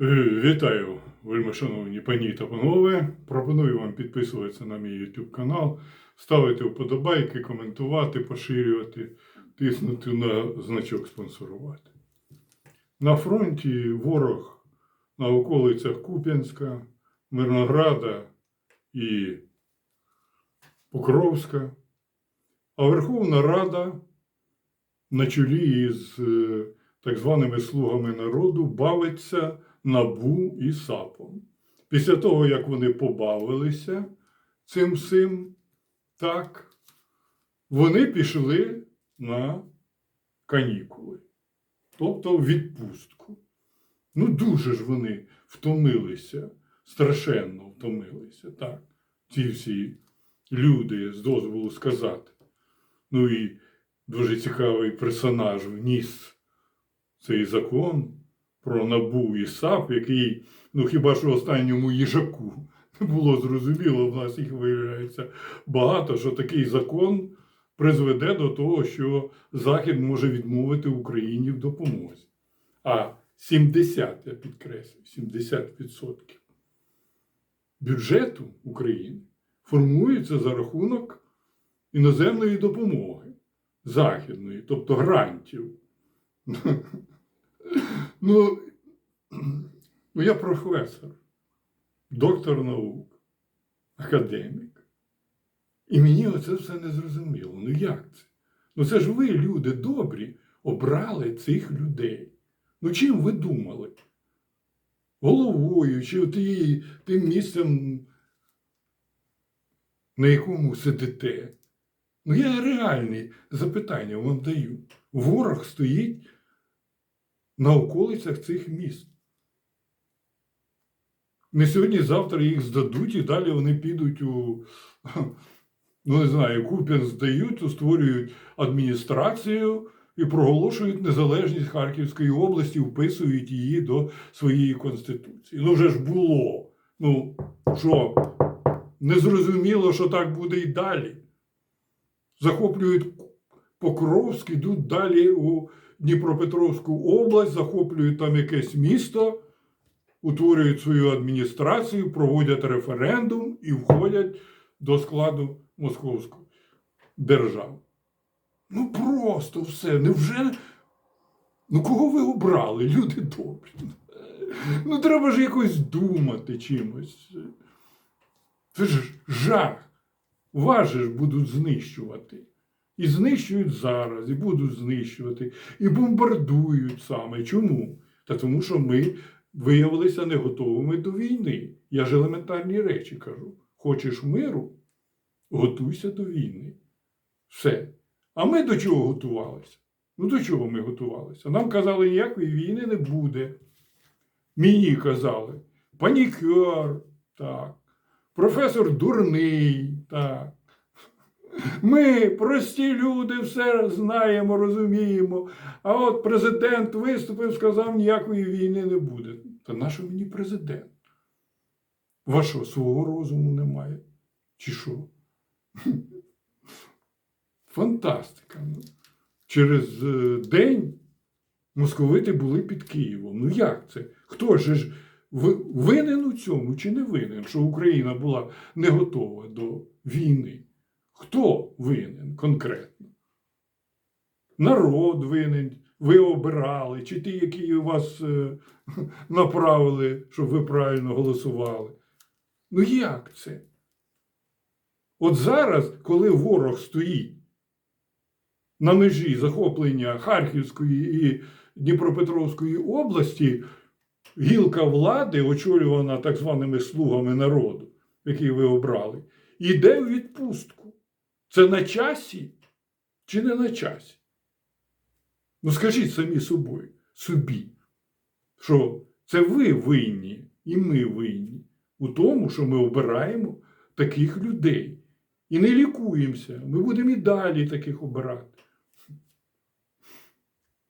Е, Вітаю, вельми шановні пані та панове. Пропоную вам підписуватися на мій YouTube канал, ставити вподобайки, коментувати, поширювати, тиснути на значок спонсорувати. На фронті ворог на околицях Куп'янська, Мирнограда і Покровська, а Верховна Рада на чолі із е, так званими слугами народу бавиться набу і сапом. Після того, як вони побавилися цим всім, так, вони пішли на канікули, тобто відпустку. Ну, дуже ж вони втомилися, страшенно втомилися, так, ці всі люди, з дозволу сказати. Ну і дуже цікавий персонаж вніс цей закон про набу і САП, який, ну хіба що останньому їжаку було зрозуміло, в нас їх виявляється багато, що такий закон призведе до того, що Захід може відмовити Україні в допомозі. А 70, я підкреслю, 70% бюджету України формується за рахунок іноземної допомоги західної, тобто грантів. Ну, ну, я професор, доктор наук, академік. І мені оце все не зрозуміло. Ну як це? Ну це ж ви, люди добрі, обрали цих людей. Ну чим ви думали? Головою чи тією- тим місцем, на якому сидите? Ну я реальні запитання вам даю. Ворог стоїть на околицях цих міст. Не сьогодні-завтра їх здадуть, і далі вони підуть у, ну не знаю, Куп'ян здають, створюють адміністрацію і проголошують незалежність Харківської області, вписують її до своєї конституції. Ну вже ж було. Ну що, незрозуміло, що так буде і далі. Захоплюють Покровськ, йдуть далі у Дніпропетровську область, захоплюють там якесь місто, утворюють свою адміністрацію, проводять референдум і входять до складу Московської держави. Ну просто все. Невже? Ну кого ви обрали, люди добрі? Ну треба ж якось думати чимось. Це ж жах. Вас же ж будуть знищувати. І знищують зараз, і будуть знищувати, і бомбардують саме. Чому? Та тому, що ми виявилися не готовими до війни. Я ж елементарні речі кажу. Хочеш миру? Готуйся до війни. Все. А ми до чого готувалися? Ну до чого ми готувалися? Нам казали, ніякої війни не буде. Мені казали, панікер, так, професор дурний, так. Ми, прості люди, все знаємо, розуміємо. А от президент виступив, сказав, ніякої війни не буде. Та нащо мені президент? Вашого свого розуму немає? Чи що? Фантастика. Ну. Через е, день московити були під Києвом. Ну як це? Хто ж винен у цьому чи не винен, що Україна була не готова до війни? Хто винен конкретно? Народ винен, ви обирали, чи ті, які вас е, направили, щоб ви правильно голосували. Ну як це? От зараз, коли ворог стоїть на межі захоплення Харківської і Дніпропетровської області, гілка влади, очолювана так званими слугами народу, яких ви обрали, йде у відпустку. Це на часі чи не на часі? Ну скажіть самі собою, собі, що це ви винні і ми винні у тому, що ми обираємо таких людей. І не лікуємося. Ми будемо і далі таких обирати.